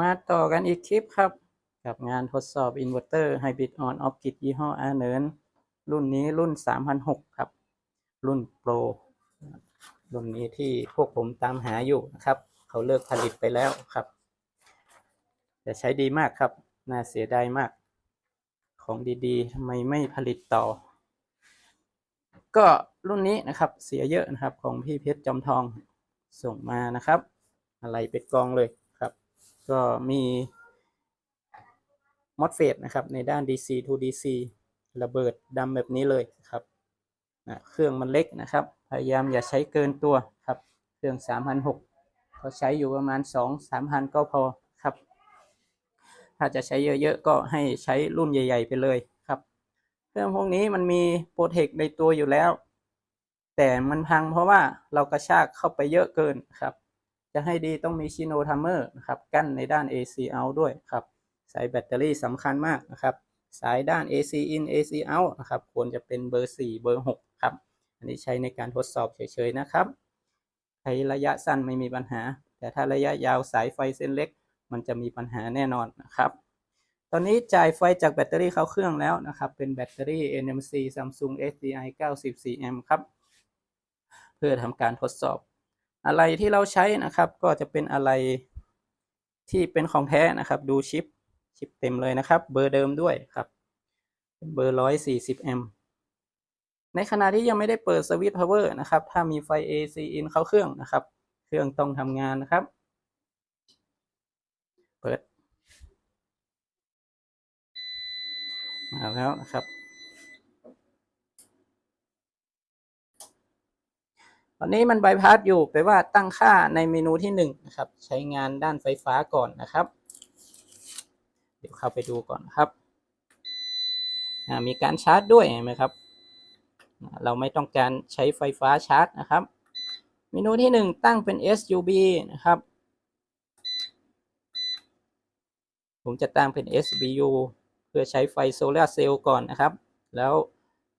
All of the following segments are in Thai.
มาต่อกันอีกคลิปครับ กับงานทดสอบอินเวอร์เตอร์ไฮบริดออนออฟกิดยี่ห้ออาเนินรุ่นนี้รุ่น 3006 ครับ รุ่นโปรรุ่นนี้ที่พวกผมตามหาอยู่นะครับ เขาเลิกผลิตไปแล้วครับแต่ใช้ดีมากครับ น่าเสียดายมาก ของดีๆทำไมไม่ผลิตต่อ ก็รุ่นนี้นะครับเสียเยอะนะครับของพี่เพชรจอมทองส่งมานะครับ อะไรเป็ดกองเลยครับ ก็มีมอสเฟตนะครับ ในด้าน DC to DC ระเบิดดำแบบนี้เลยครับนะเครื่องมันเล็กนะครับ พยายามอย่าใช้เกินตัวครับ เครื่อง3,600เขาใช้อยู่ประมาณ 2-3,000 ก็พอครับ ถ้าจะใช้เยอะๆ ก็ให้ใช้รุ่นใหญ่ ๆ ไปเลยครับ เครื่องพวกนี้มันมีโปรเทคในตัวอยู่แล้ว แต่มันพังเพราะว่าเรากระชากเข้าไปเยอะเกินครับ จะให้ดีต้องมีชิโนทัมเมอร์นะครับกั้นในด้าน AC out ด้วยครับสายแบตเตอรี่สำคัญมากนะครับ สายด้าน AC in AC out นะครับควรจะเป็นเบอร์ 4 เบอร์ 6 ครับ อันนี้ใช้ในการทดสอบเฉยๆนะครับใช้ระยะสั้นไม่มีปัญหา แต่ถ้าระยะยาวสายไฟเส้นเล็ก มันจะมีปัญหาแน่นอนนะครับ ตอนนี้จ่ายไฟจากแบตเตอรี่เข้าเครื่องแล้วนะครับ เป็นแบตเตอรี่ NMC Samsung SDI 94M ครับ เพื่อทำการทดสอบ อะไรที่เราใช้นะครับ ก็จะเป็นอะไรที่เป็นของแท้นะครับ ดูชิปชิปเต็มเลยนะครับ เบอร์เดิมด้วยครับเป็นเบอร์ 140M ในขณะที่ยังไม่ได้เปิดสวิตช์พาวเวอร์นะครับ ถ้ามีไฟ AC in เข้าเครื่องนะครับ เครื่องต้องทำงานนะครับ เปิดมาแล้วนะครับ ตอนนี้มันบายพาสอยู่แปลว่าตั้งค่าในเมนูที่หนึ่งนะครับใช้งานด้านไฟฟ้าก่อนนะครับ เดี๋ยวเข้าไปดูก่อนครับมีการชาร์จด้วยเห็นไหมครับ เราไม่ต้องการใช้ไฟฟ้าชาร์จนะครับ เมนูที่หนึ่งตั้งเป็น SUB นะครับ ผมจะตั้งเป็น SBU เพื่อใช้ไฟโซลาร์เซลล์ก่อนนะครับ แล้ว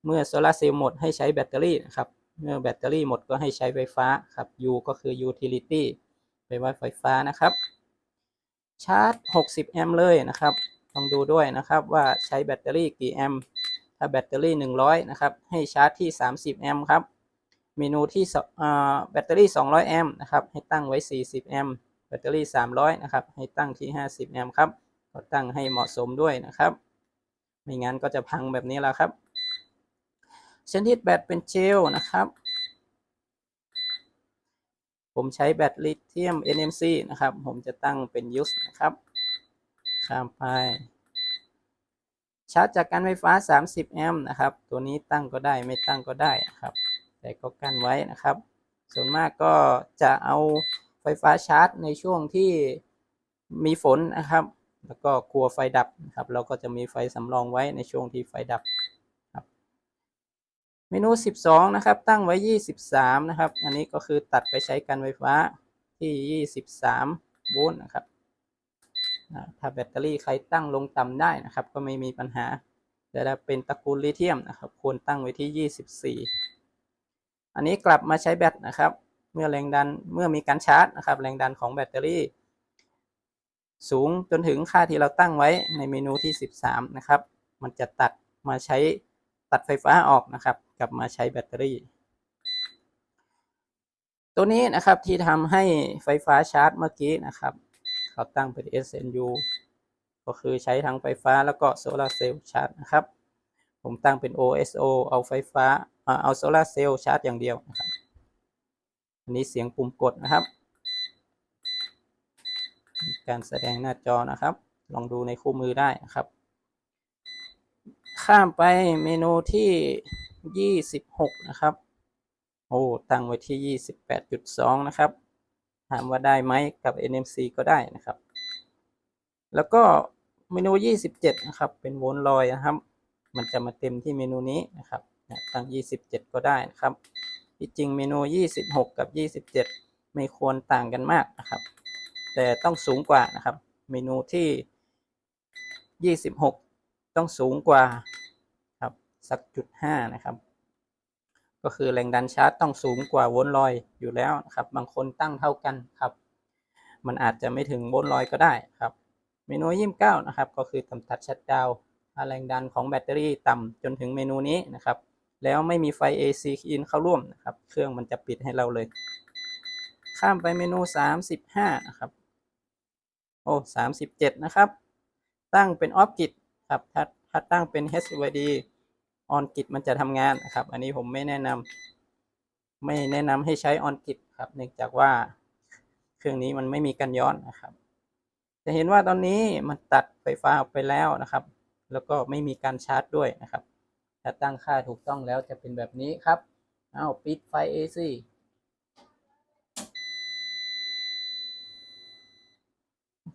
เมื่อโซลาร์เซลล์หมดให้ใช้แบตเตอรี่นะครับ เมื่อแบตเตอรี่หมดก็ให้ใช้ไฟฟ้าครับ U ก็คือ utility ไปไว้ไฟฟ้านะครับ ชาร์จ 60 แอมป์เลยนะครับต้องดูด้วยนะครับว่าใช้แบตเตอรี่กี่แอมป์ถ้าแบตเตอรี่ 100 นะครับ ให้ชาร์จที่ 30 แอมป์ครับ เมนูที่แบตเตอรี่ 200 แอมป์นะครับ ให้ตั้งไว้ 40 แอมป์ แบตเตอรี่ 300 นะครับ ให้ตั้งที่ 50 แอมป์ครับ ก็ตั้งให้เหมาะสมด้วยนะครับ ไม่งั้นก็จะพังแบบนี้แล้วครับ ชนิดแบตเป็นเจลนะครับ ผมใช้แบตลิเธียม NMC นะครับ ผมจะตั้งเป็นยูสนะครับ ข้ามไป ชาร์จจากการไฟฟ้า 30 แอมป์นะครับ ตัวนี้ตั้งก็ได้ไม่ตั้งก็ได้ครับ แต่ก็กั้นไว้นะครับ ส่วนมากก็จะเอาไฟฟ้าชาร์จในช่วงที่มีฝนนะครับ แล้วก็กลัวไฟดับนะครับ เราก็จะมีไฟสำรองไว้ในช่วงที่ไฟดับ เมนู 12 นะครับ ตั้งไว้ 23 นะครับ อันนี้ก็คือตัดไปใช้การไฟฟ้าที่ 23 โวลต์นะครับ ถ้าแบตเตอรี่ใครตั้งลงต่ำได้นะครับ ก็ไม่มีปัญหา แต่ถ้าเป็นตระกูลลิเธียมนะครับ ควรตั้งไว้ที่ 24 อันนี้กลับมาใช้แบตนะครับ เมื่อแรงดันเมื่อมีการชาร์จนะครับ แรงดันของแบตเตอรี่ สูงจนถึงค่าที่เราตั้งไว้ในเมนูที่ 13 นะครับ มันจะตัดมาใช้ตัดไฟฟ้าออกนะครับ กลับมาใช้แบตเตอรี่ ตัวนี้นะครับที่ทำให้ไฟฟ้าชาร์จเมื่อกี้นะครับ เขาตั้งเป็น SNU ก็คือใช้ทั้งไฟฟ้าแล้วก็โซลาเซลล์ชาร์จนะครับ ผมตั้งเป็น OSO เอาไฟฟ้าเอาโซลาเซลล์ชาร์จอย่างเดียวนะครับอันนี้เสียงปุ่มกดนะครับ การแสดงหน้าจอนะครับ ลองดูในคู่มือได้นะครับ ข้ามไปเมนูที่ 26นะครับ โอ้ตั้งไว้ที่28.2นะครับ ถามว่าได้ไหมกับ NMC ก็ได้นะครับ แล้วก็เมนู27นะครับ เป็นโวลต์ลอยนะครับ มันจะมาเต็มที่เมนูนี้นะครับตั้ง27ก็ได้นะครับที่จริงเมนู26กับ27ไม่ควรต่างกันมากนะครับ แต่ต้องสูงกว่านะครับ เมนูที่ 26 ต้องสูงกว่า สักจุด5นะครับ ก็คือแรงดันชาร์จต้องสูงกว่าโวลต์ลอยอยู่แล้วนะครับ บางคนตั้งเท่ากันครับ มันอาจจะไม่ถึงโวลต์ร้อยก็ได้ครับเมนูยี่เก้านะครับ ก็คือทำตัดชัดดาวแรงดันของแบตเตอรี่ต่ำจนถึงเมนูนี้นะครับ แล้วไม่มีไฟ AC in เข้าร่วมนะครับ เครื่องมันจะปิดให้เราเลย ข้ามไปเมนูสามสิบห้านะครับ โอ้สามสิบเจ็ดนะครับ ตั้งเป็นออฟกิตครับถ้าถ้าตั้งเป็น HYD ออนกิตมันจะทำงานนะครับ อันนี้ผมไม่แนะนำไม่แนะนำให้ใช้ออนกิตครับ เนื่องจากว่าเครื่องนี้มันไม่มีกันย้อนนะครับ จะเห็นว่าตอนนี้มันตัดไฟฟ้าออกไปแล้วนะครับ แล้วก็ไม่มีการชาร์จด้วยนะครับ ถ้าตั้งค่าถูกต้องแล้วจะเป็นแบบนี้ครับเอาปิดไฟ AC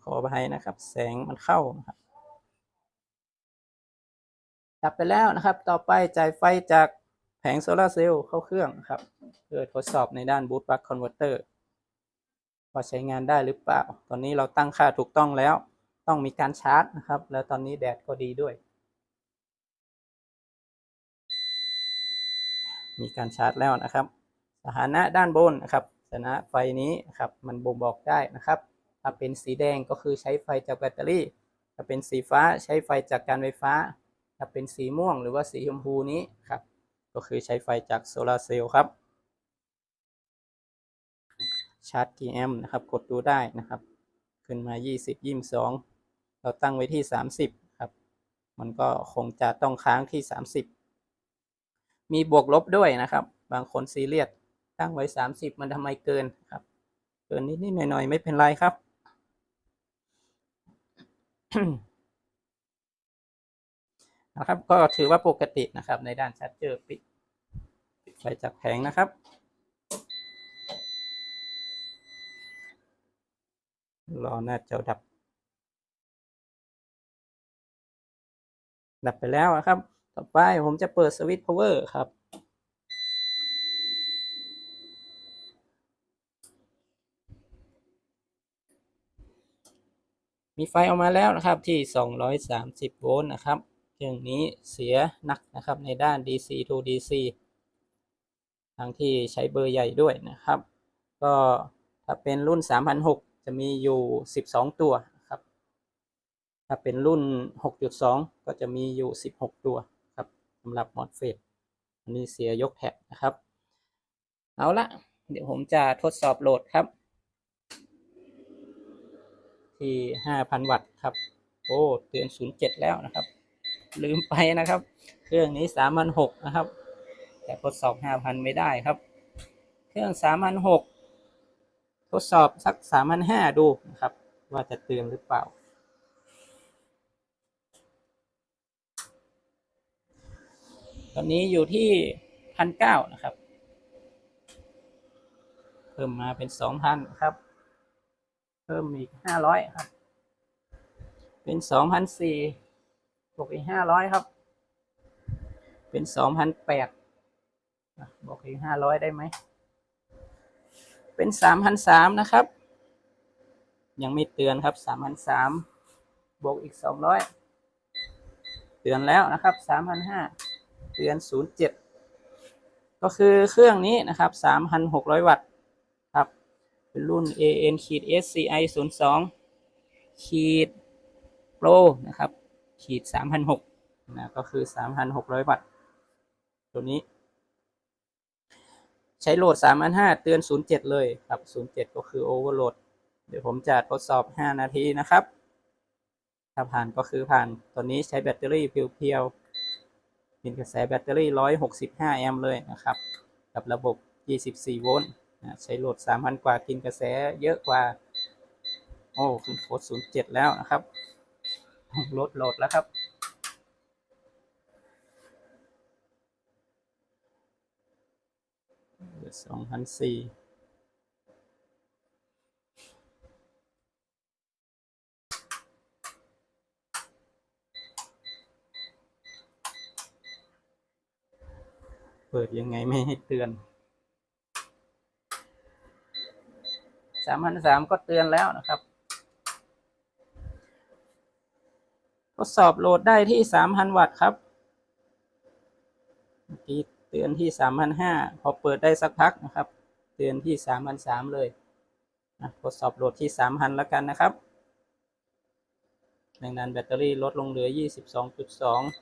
ขออภัยนะครับ แสงมันเข้านะครับ ดับไปแล้วนะครับ ต่อไปจ่ายไฟจากแผงโซลาร์เซลล์เข้าเครื่องครับ เพื่อทดสอบในด้านบูตบัคคอนเวอร์เตอร์ว่าใช้งานได้หรือเปล่า ตอนนี้เราตั้งค่าถูกต้องแล้ว ต้องมีการชาร์จนะครับ แล้วตอนนี้แดดก็ดีด้วย มีการชาร์จแล้วนะครับ สถานะด้านบนนะครับ สถานะไฟนี้นะครับ มันบ่งบอกได้นะครับ ถ้าเป็นสีแดงก็คือใช้ไฟจากแบตเตอรี่ ถ้าเป็นสีฟ้าใช้ไฟจากการไฟฟ้า ถ้าเป็นสีม่วงหรือว่าสีชมพูนี้ครับ ก็คือใช้ไฟจากโซลาร์เซลล์ครับชาร์จกี่แอมป์นะครับ กดดูได้นะครับ ขึ้นมา 20 22 เราตั้งไว้ที่ 30 ครับ มันก็คงจะต้องค้างที่ 30 มีบวกลบด้วยนะครับ บางคนซีเรียสตั้งไว้ 30 มันทำไมเกินครับ เกินนิดๆหน่อยๆ ไม่เป็นไรครับ นะครับ ก็ถือว่าปกตินะครับ ในด้านชาร์จเจอร์ปิดปิดไฟจากแผงนะครับ รอหน้าจอดับ ดับไปแล้วนะครับ ต่อไปผมจะเปิดสวิตช์ power ครับมีไฟออกมาแล้วนะครับที่ 230 โวลต์นะครับ รื่องนี้เสียหนักนะครับในด้าน DC to DC ทั้งที่ใช้เบอร์ใหญ่ด้วยนะครับ ก็ถ้าเป็นรุ่น 3006 จะมีอยู่ 12 ตัวครับ ถ้าเป็นรุ่น 6.2 ก็จะมีอยู่ 16 ตัวครับสำหรับมอสเฟตอันนี้เสียยกแท็บนะครับ เอาละเดี๋ยวผมจะทดสอบโหลดครับ ที่ห้าพันวัตต์ครับ โอ้ เตือนศูนย์เจ็ดแล้วนะครับ ลืมไปนะครับ เครื่องนี้สามพันหกนะครับ แต่ทดสอบห้าพันไม่ได้ครับ เครื่องสามพันหกทดสอบสักสามพันห้าดูนะครับ ว่าจะเตือนหรือเปล่า ตอนนี้อยู่ที่พันเก้านะครับ เพิ่มมาเป็นสองพันครับ เพิ่มอีกห้าร้อยครับ เป็นสองพันสี่ วกอีกห้าร้อยครับ เป็นสองพันแปดบวกอีกห้าร้อยได้ไหม เป็นสามพันสามนะครับ ยังไม่เตือนครับสามพันสามบวกอีกสองร้อยเตือนแล้วนะครับสามพันห้าเตือนศูนย์เจ็ดก็คือเครื่องนี้นะครับสามพันหกร้อยวัตต์ครับ เป็นรุ่น AN ขีด SCI 0 2 ขีด Pro นะครับ ขีด3,600นะก็คือ3,600วัตต์ตัวนี้ ใช้โหลด3,500เตือน07เลยครับ07ก็คือ Overload เดี๋ยวผมจะทดสอบ5นาทีนะครับ ถ้าผ่านก็คือผ่านตัวนี้ใช้แบตเตอรี่เพียวๆเป็นกระแสแบตเตอรี่165แอมป์เลยนะครับ กับระบบ24โวลต์ใช้โหลด3,000กว่ากินกระแสเยอะกว่า โอ้ขึ้นโค้ด07แล้วนะครับ ลดโหลดแล้วครับ สองพันสี่เปิดยังไงไม่ให้เตือน สามพันสามก็เตือนแล้วนะครับ ดสอบโหลดได้ที่สามพันวัตต์ครับเมื่อกี้เตือนที่สามพันห้าพอเปิดได้สักพักนะครับ เตือนที่สามพันสามเลยทดสอบโหลดที่สามพันแล้วกันนะครับแรงดันแบตเตอรี่ลดลงเหลือ 22.2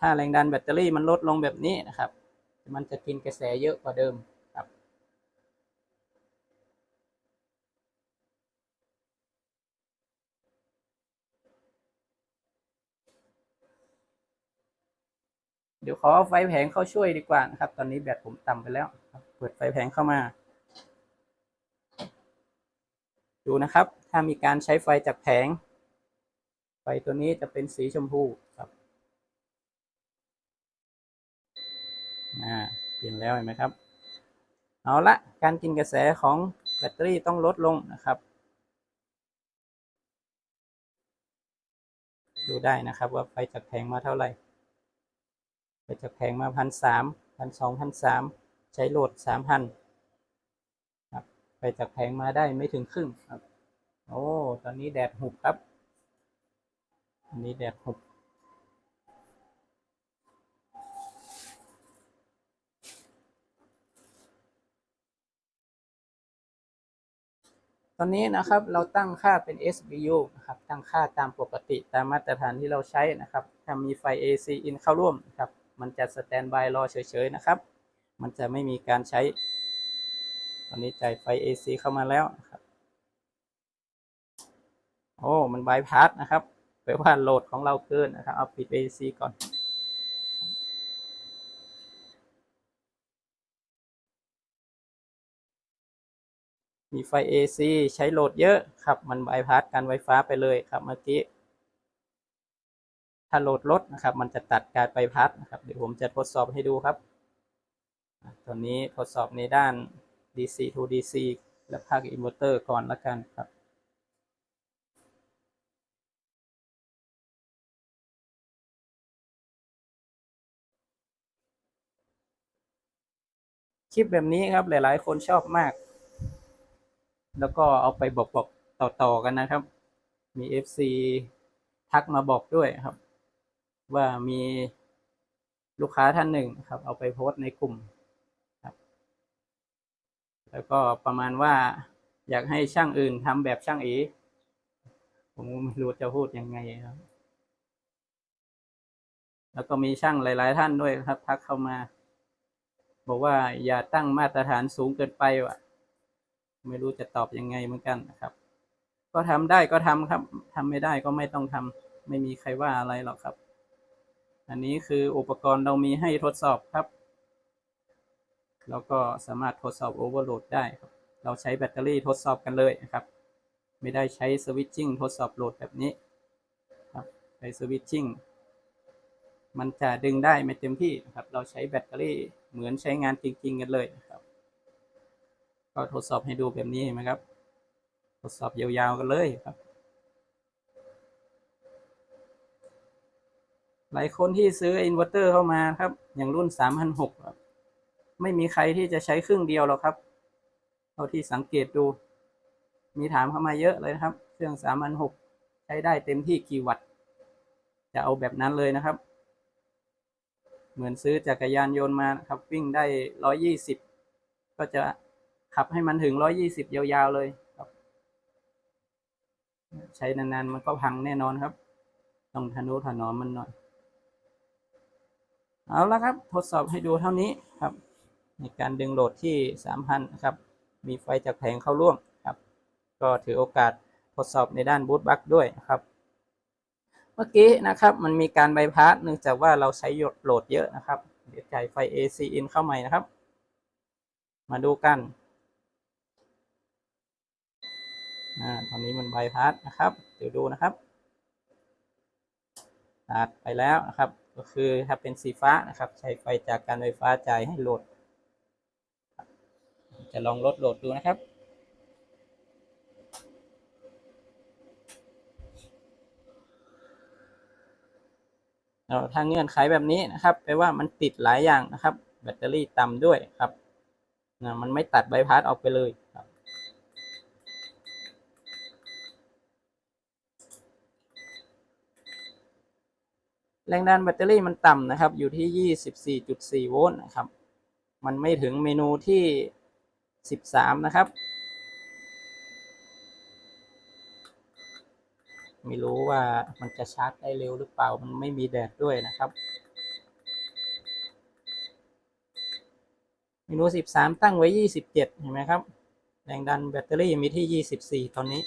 ถ้าแรงดันแบตเตอรี่มันลดลงแบบนี้นะครับ มันจะกินกระแสเยอะกว่าเดิมครับ เดี๋ยวขอไฟแผงเข้าช่วยดีกว่านะครับ ตอนนี้แบตผมต่ำไปแล้ว เปิดไฟแผงเข้ามา ดูนะครับ ถ้ามีการใช้ไฟจากแผง ไฟตัวนี้จะเป็นสีชมพูครับอ่าเปลี่ยนแล้วเห็นไหมครับ เอาละการกินกระแสของแบตเตอรี่ต้องลดลงนะครับ ดูได้นะครับว่าไฟจากแผงมาเท่าไหร่ ไฟจากแผงมาพันสามพันสองพันสามใช้โหลดสามพันครับไฟจากแผงมาได้ไม่ถึงครึ่งครับ โอ้ตอนนี้แดดหุบครับอันนี้แดดหุบตอนนี้นะครับเราตั้งค่าเป็น SBU นะครับตั้งค่าตามปกติตามมาตรฐานที่เราใช้นะครับถ้ามีไฟ AC in เข้าร่วมนะครับ มันจะสแตนบายรอเฉยๆนะครับ มันจะไม่มีการใช้ ตอนนี้จ่ายไฟ AC เข้ามาแล้วนะครับ โอ้ มันบายพาสนะครับแปลว่าโหลดของเราเกินนะครับ เอาปิด AC ก่อนมีไฟ AC ใช้โหลดเยอะครับ มันบายพาสการไฟฟ้าไปเลยครับเมื่อกี้ ถ้าโหลดลดนะครับ มันจะตัดการไฟพาสนะครับ เดี๋ยวผมจะทดสอบให้ดูครับตอนนี้ทดสอบในด้าน DC to DC และภาคอินเวอร์เตอร์ก่อนละกันครับคลิปแบบนี้ครับหลายๆ คนชอบมาก แล้วก็เอาไปบอกบอกต่อๆกันนะครับ มี FC ทักมาบอกด้วยครับ ว่ามีลูกค้าท่านหนึ่งครับ เอาไปโพสต์ในกลุ่มครับ แล้วก็ประมาณว่าอยากให้ช่างอื่นทำแบบช่างเอผมไม่รู้จะพูดยังไงครับ แล้วก็มีช่างหลาย ๆ ท่านด้วยครับ ทักเข้ามา บอกว่าอย่าตั้งมาตรฐานสูงเกินไปว่ะ ไม่รู้จะตอบยังไงเหมือนกันนะครับ ก็ทำได้ก็ทำครับทำไม่ได้ก็ไม่ต้องทำไม่มีใครว่าอะไรหรอกครับ อันนี้คืออุปกรณ์เรามีให้ทดสอบครับแล้วก็สามารถทดสอบโอเวอร์โหลดได้ครับ เราใช้แบตเตอรี่ทดสอบกันเลยนะครับ ไม่ได้ใช้สวิตชิ่งทดสอบโหลดแบบนี้ครับใช้สวิตชิ่งมันจะดึงได้ไม่เต็มที่นะครับ เราใช้แบตเตอรี่เหมือนใช้งานจริง ๆ กันเลยนะครับ ก็ทดสอบให้ดูแบบนี้เห็นไหมครับ ทดสอบยาวๆกันเลยครับ หลายคนที่ซื้ออินเวอร์เตอร์เข้ามาครับ อย่างรุ่นสามพันหกไม่มีใครที่จะใช้ครึ่งเดียวหรอกครับเท่าที่สังเกตดู มีถามเข้ามาเยอะเลยนะครับ เครื่องสามพันหกใช้ได้เต็มที่กี่วัตต์ จะเอาแบบนั้นเลยนะครับ เหมือนซื้อจักรยานยนต์มาครับ วิ่งได้ร้อยี่สิบก็จะขับให้มันถึงร้อยี่สิบยาวๆเลยครับ ใช้นานๆมันก็พังแน่นอนครับ ต้องทนุถนอมมันหน่อย เอาละครับทดสอบให้ดูเท่านี้ครับ ในการดึงโหลดที่สามพันนะครับ มีไฟจากแผงเข้าร่วมครับ ก็ถือโอกาสทดสอบในด้านบูตบัคด้วยนะครับ เมื่อกี้นะครับมันมีการไบพาสเนื่องจากว่าเราใช้โหลดเยอะนะครับ เดี๋ยวจ่ายไฟ AC in เข้าใหม่นะครับ มาดูกันอ่าตอนนี้มันไบพาสนะครับ เดี๋ยวดูนะครับตัดไปแล้วนะครับ ก็คือถ้าเป็นสีฟ้านะครับ ใช้ไฟจากการไฟฟ้าจ่ายให้โหลด จะลองลดโหลดดูนะครับเราถ้าเงื่อนไขแบบนี้นะครับแปลว่ามันติดหลายอย่างนะครับ แบตเตอรี่ต่ำด้วยครับนะมันไม่ตัดใบพัดออกไปเลยค รับแรงดันแบตเตอรี่มันต่ำนะครับ อยู่ที่ 24.4 โวลต์นะครับ มันไม่ถึงเมนูที่สิบสามนะครับ ไม่รู้ว่ามันจะชาร์จได้เร็วหรือเปล่า มันไม่มีแดดด้วยนะครับ เมนูสิบสามตั้งไว้ยี่สิบเห็นไหมครับ แรงดันแบตเตอรี่มีที่ยี่สิบสี่ตอนนี้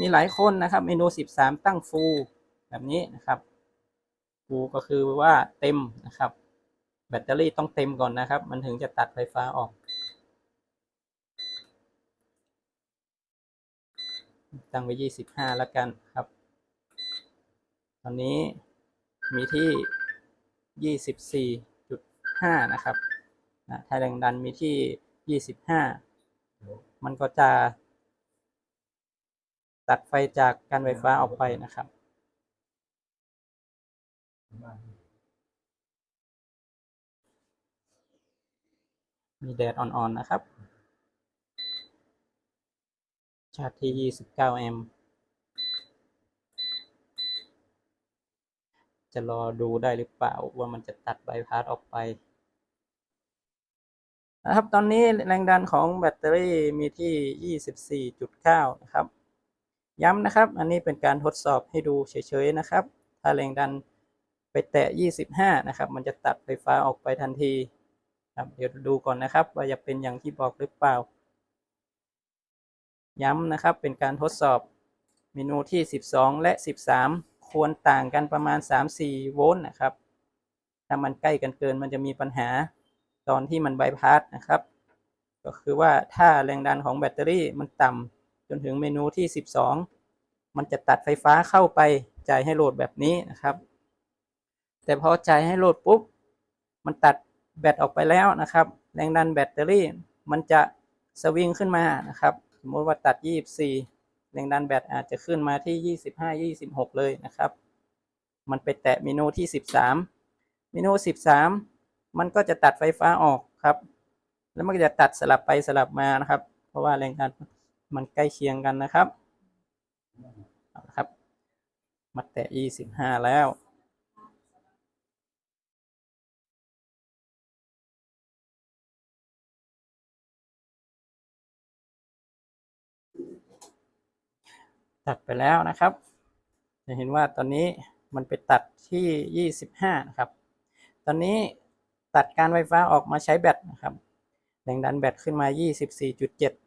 มีหลายคนนะครับ เมนูสิบสามตั้งฟูลแบบนี้นะครับฟูลก็คือว่าเต็มนะครับ แบตเตอรี่ต้องเต็มก่อนนะครับ มันถึงจะตัดไฟฟ้าออก ตั้งไว้ยี่สิบห้าแล้วกันครับ ตอนนี้มีที่ยี่สิบสี่จุดห้านะครับนะถ้าแรงดันมีที่ยี่สิบห้ามันก็จะ ตัดไฟจากการไฟฟ้าออกไปนะครับ มีแดดอ่อนๆนะครับ ชาร์จที่ 29 แอมป์จะรอดูได้หรือเปล่าว่ามันจะตัดไบพาสออกไปนะครับ ตอนนี้แรงดันของแบตเตอรี่มีที่ 24.9 นะครับ ย้ำนะครับ อันนี้เป็นการทดสอบให้ดูเฉยๆนะครับ ถ้าแรงดันไปแตะ 25 นะครับ มันจะตัดไฟฟ้าออกไปทันทีครับเดี๋ยวดูก่อนนะครับ ว่าจะเป็นอย่างที่บอกหรือเปล่า ย้ำนะครับเป็นการทดสอบเมนูที่ 12 และ 13 ควรต่างกันประมาณ 3-4 โวลต์นะครับ ถ้ามันใกล้กันเกินมันจะมีปัญหาตอนที่มันไบพาสนะครับ ก็คือว่าถ้าแรงดันของแบตเตอรี่มันต่ำ จนถึงเมนูที่ 12 มันจะตัดไฟฟ้าเข้าไปจ่ายให้โหลดแบบนี้นะครับ แต่พอจ่ายให้โหลดปุ๊บ มันตัดแบตออกไปแล้วนะครับ แรงดันแบตเตอรี่ มันจะสวิงขึ้นมานะครับ สมมติว่าตัด 24 แรงดันแบตอาจจะขึ้นมาที่ 25 26 เลยนะครับ มันไปแตะเมนูที่ 13 เมนู 13 มันก็จะตัดไฟฟ้าออกครับ แล้วมันก็จะตัดสลับไปสลับมานะครับ เพราะว่าแรงดัน มันใกล้เคียงกันนะครับเอาละครับ มาแตะ25แล้วตัดไปแล้วนะครับ จะเห็นว่าตอนนี้มันไปตัดที่ 25 นะครับ ตอนนี้ตัดการไฟฟ้าออกมาใช้แบตนะครับ แรงดันแบตขึ้นมา 24.7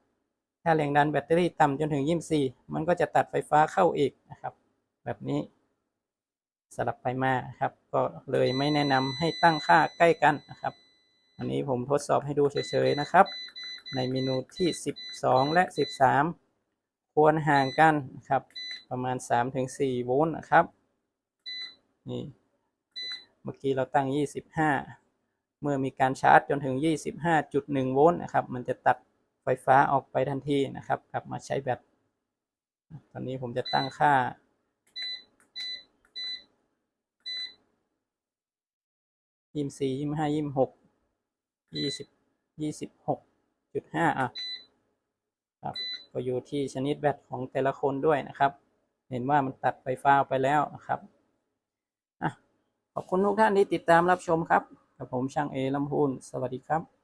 ถ้าแรงดันแบตเตอรี่ต่ำจนถึง 24 มันก็จะตัดไฟฟ้าเข้าอีกนะครับ แบบนี้สลับไปมาครับ ก็เลยไม่แนะนำให้ตั้งค่าใกล้กันนะครับ อันนี้ผมทดสอบให้ดูเฉยๆนะครับ ในเมนูที่ 12 และ 13 ควรห่างกันนะครับ ประมาณ 3-4 โวลต์นะครับนี่เมื่อกี้เราตั้ง 25 เมื่อมีการชาร์จจนถึง 25.1 โวลต์นะครับ มันจะตัด ฟฟ้าออกไปทันทีนะครับ กลับมาใช้แบตตอนนี้ผมจะตั้งค่า ยี่สิบสี่ยี่สิบห้ายี่สิบหกยี่สิบยี่สิบหกจุดห้าอะครับก็อยู่ที่ชนิดแบตของแต่ละคนด้วยนะครับ เห็นว่ามันตัดไฟฟ้าไปแล้วนะครับอะขอบคุณทุกท่านที่ติดตามรับชมครับกับผมช่างเอลำพูนสวัสดีครับ